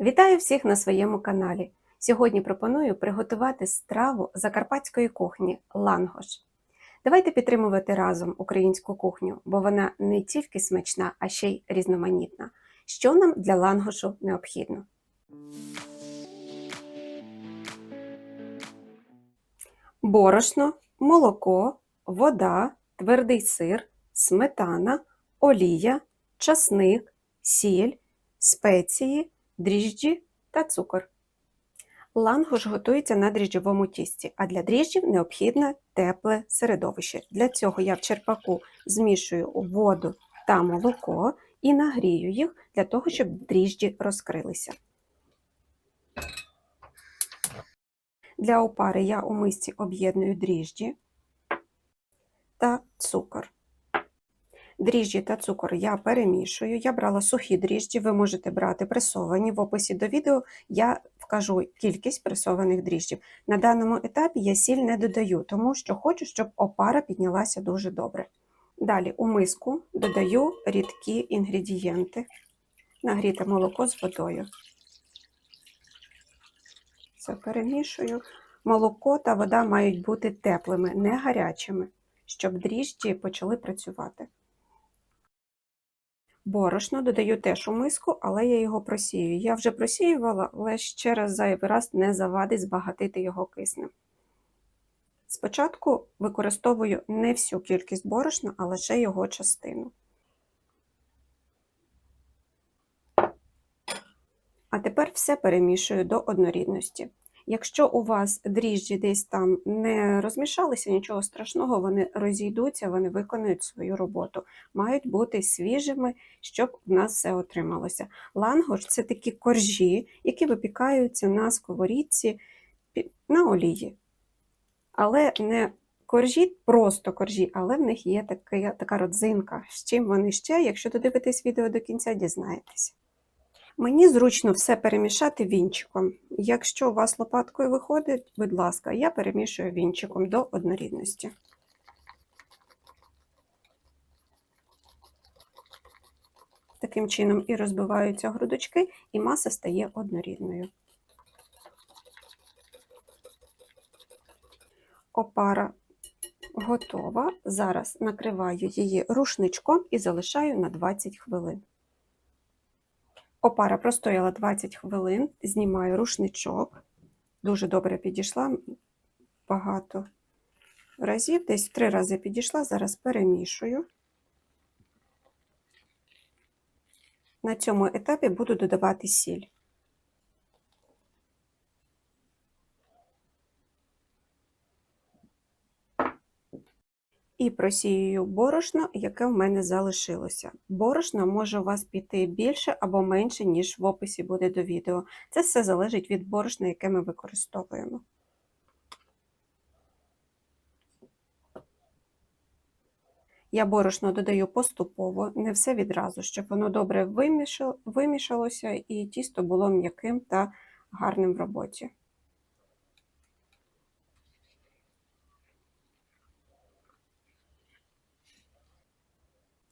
Вітаю всіх на своєму каналі. Сьогодні пропоную приготувати страву закарпатської кухні лангош. Давайте підтримувати разом українську кухню, бо вона не тільки смачна, а ще й різноманітна. Що нам для лангошу необхідно? Борошно, молоко, вода, твердий сир, сметана, олія, часник, сіль, спеції, дріжджі та цукор. Лангош готується на дріжджовому тісті, а для дріжджів необхідне тепле середовище. Для цього я в черпаку змішую воду та молоко і нагрію їх для того, щоб дріжджі розкрилися. Для опари я у мисці об'єдную дріжджі та цукор. Дріжджі та цукор я перемішую. Я брала сухі дріжджі, ви можете брати пресовані. В описі до відео я вкажу кількість пресованих дріжджів. На даному етапі я сіль не додаю, тому що хочу, щоб опара піднялася дуже добре. Далі у миску додаю рідкі інгредієнти, нагріте молоко з водою. Це перемішую. Молоко та вода мають бути теплими, не гарячими, щоб дріжджі почали працювати. Борошно додаю теж у миску, але я його просію. Я вже просіювала, але ще раз зайвий раз не завадить збагатити його киснем. Спочатку використовую не всю кількість борошна, а лише його частину. А тепер все перемішую до однорідності. Якщо у вас дріжджі десь там не розмішалися, нічого страшного, вони розійдуться, вони виконують свою роботу. Мають бути свіжими, щоб в нас все отрималося. Лангош це такі коржі, які випікаються на сковорідці на олії. Але не коржі, просто коржі, але в них є така, така родзинка. З чим вони ще, якщо додивитесь відео до кінця, дізнаєтесь. Мені зручно все перемішати вінчиком. Якщо у вас лопаткою виходить, будь ласка, я перемішую вінчиком до однорідності. Таким чином і розбиваються грудочки, і маса стає однорідною. Опара готова. Зараз накриваю її рушничком і залишаю на 20 хвилин. Опара простояла 20 хвилин, знімаю рушничок. Дуже добре підійшла багато разів, десь три рази підійшла, зараз перемішую. На цьому етапі буду додавати сіль. І просіюю борошно, яке в мене залишилося. Борошна може у вас піти більше або менше, ніж в описі буде до відео. Це все залежить від борошна, яке ми використовуємо. Я борошно додаю поступово, не все відразу, щоб воно добре вимішалося і тісто було м'яким та гарним в роботі.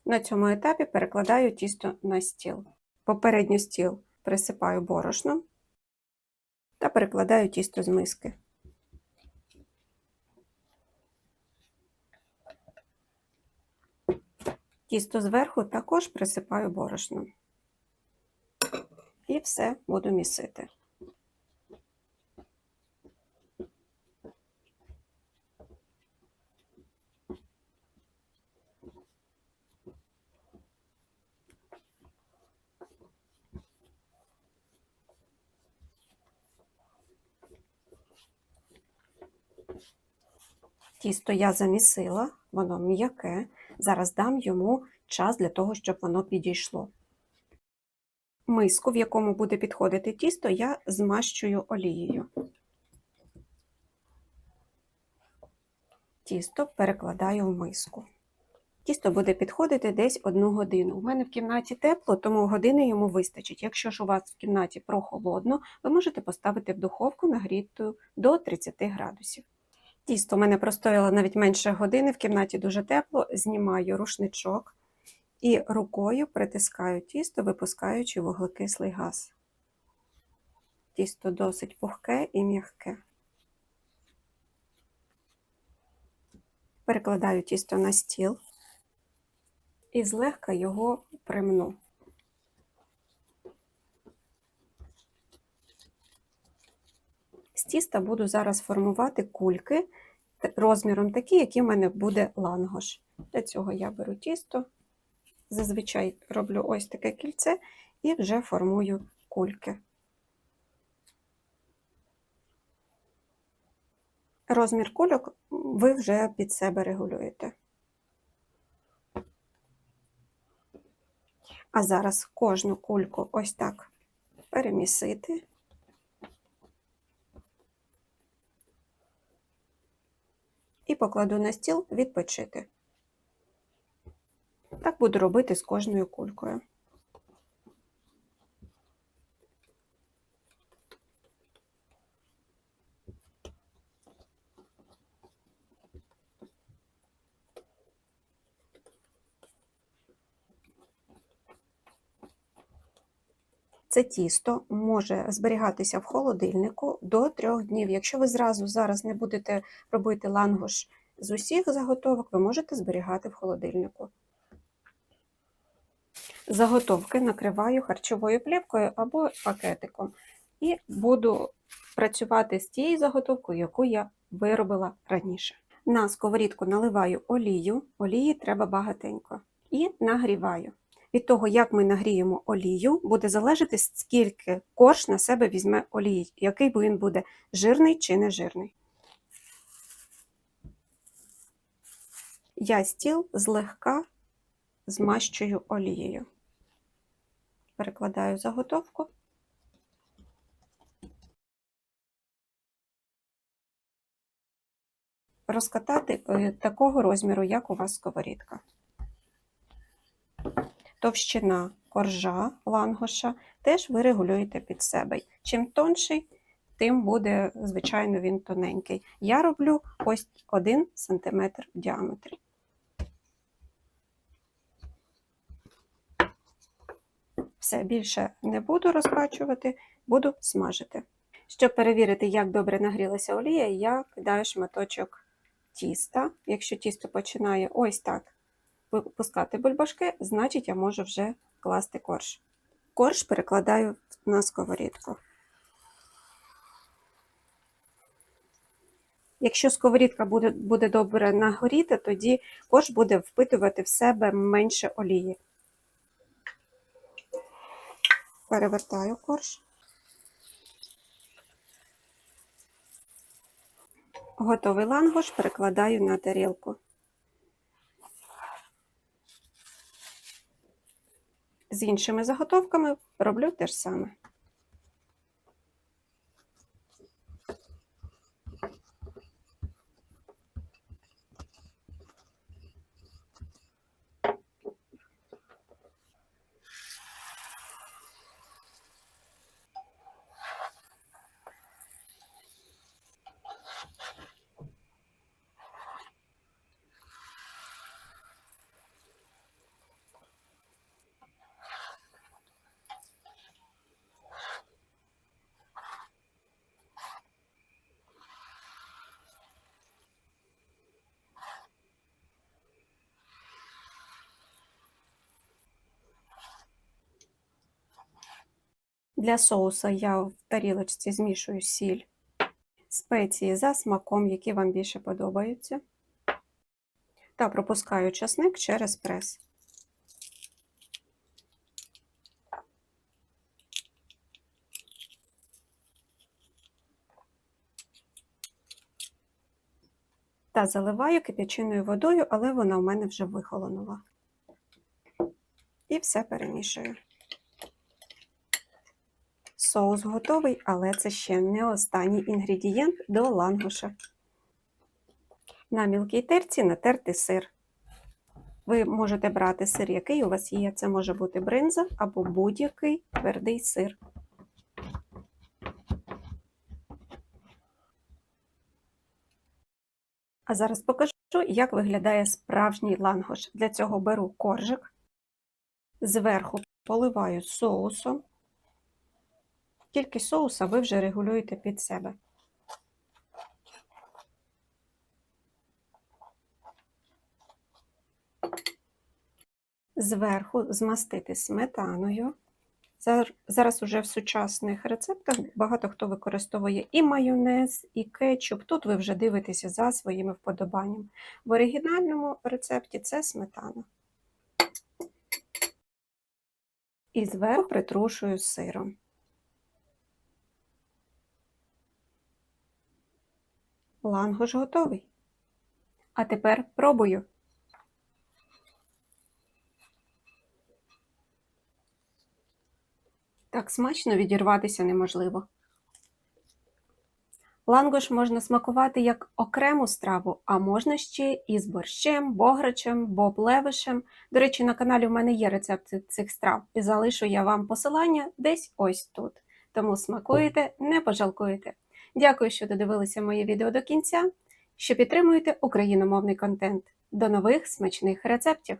На цьому етапі перекладаю тісто на стіл. Попередньо стіл присипаю борошном та перекладаю тісто з миски. Тісто зверху також присипаю борошном. І все буду місити. Тісто я замісила, воно м'яке. Зараз дам йому час для того, щоб воно підійшло. Миску, в якому буде підходити тісто, я змащую олією. Тісто перекладаю в миску. Тісто буде підходити десь одну годину. У мене в кімнаті тепло, тому години йому вистачить. Якщо ж у вас в кімнаті прохолодно, ви можете поставити в духовку нагріту до 30 градусів. Тісто в мене простояло навіть менше години, в кімнаті дуже тепло, знімаю рушничок і рукою притискаю тісто, випускаючи вуглекислий газ. Тісто досить пухке і м'яке. Перекладаю тісто на стіл і злегка його примну. З тіста буду зараз формувати кульки розміром такі, які в мене буде лангош. Для цього я беру тісто, зазвичай роблю ось таке кільце і вже формую кульки. Розмір кульок ви вже під себе регулюєте. А зараз кожну кульку ось так перемісити. І покладу на стіл відпочити. Так буду робити з кожною кулькою. Це тісто може зберігатися в холодильнику до трьох днів. Якщо ви зразу зараз не будете робити лангош з усіх заготовок, ви можете зберігати в холодильнику. Заготовки накриваю харчовою плівкою або пакетиком і буду працювати з тією заготовкою, яку я виробила раніше. На сковорідку наливаю олію, олії треба багатенько, і нагріваю. Від того, як ми нагріємо олію, буде залежати, скільки корж на себе візьме олії, який він буде жирний чи не жирний. Я стіл злегка змащую олією. Перекладаю заготовку. Розкатати е, такого розміру, як у вас сковорідка. Товщина коржа, лангоша теж ви регулюєте під себе. Чим тонший, тим буде, звичайно, він тоненький. Я роблю ось 1 см в діаметрі. Все, більше не буду розкачувати, буду смажити. Щоб перевірити, як добре нагрілася олія, я кидаю шматочок тіста. Якщо тісто починає ось так випускати бульбашки, значить я можу вже класти корж. Корж перекладаю на сковорідку. Якщо сковорідка буде, буде добре нагоріти, тоді корж буде впитувати в себе менше олії. Перевертаю корж. Готовий лангош перекладаю на тарілку. З іншими заготовками роблю те ж саме. Для соуса я в тарілочці змішую сіль, спеції за смаком, які вам більше подобаються, та пропускаю часник через прес. Та заливаю кип'ячиною водою, але вона в мене вже вихолонула. І все перемішую. Соус готовий, але це ще не останній інгредієнт до лангуша. На мілкій терці натерти сир. Ви можете брати сир, який у вас є. Це може бути бринза або будь-який твердий сир. А зараз покажу, як виглядає справжній лангош. Для цього беру коржик, зверху поливаю соусом Кількість соуса ви вже регулюєте під себе. Зверху змастити сметаною. Зараз уже в сучасних рецептах багато хто використовує і майонез, і кетчуп. Тут ви вже дивитеся за своїми вподобаннями. В оригінальному рецепті це сметана. І зверху притрушую сиром. Лангош готовий. А тепер пробую. Так смачно відірватися неможливо. Лангош можна смакувати як окрему страву, а можна ще і з борщем, бограчем, боблевишем. До речі, на каналі в мене є рецепти цих страв, і залишу я вам посилання десь ось тут. Тому смакуєте, не пожалкуєте. Дякую, що додивилися моє відео до кінця, що підтримуєте україномовний контент. До нових смачних рецептів!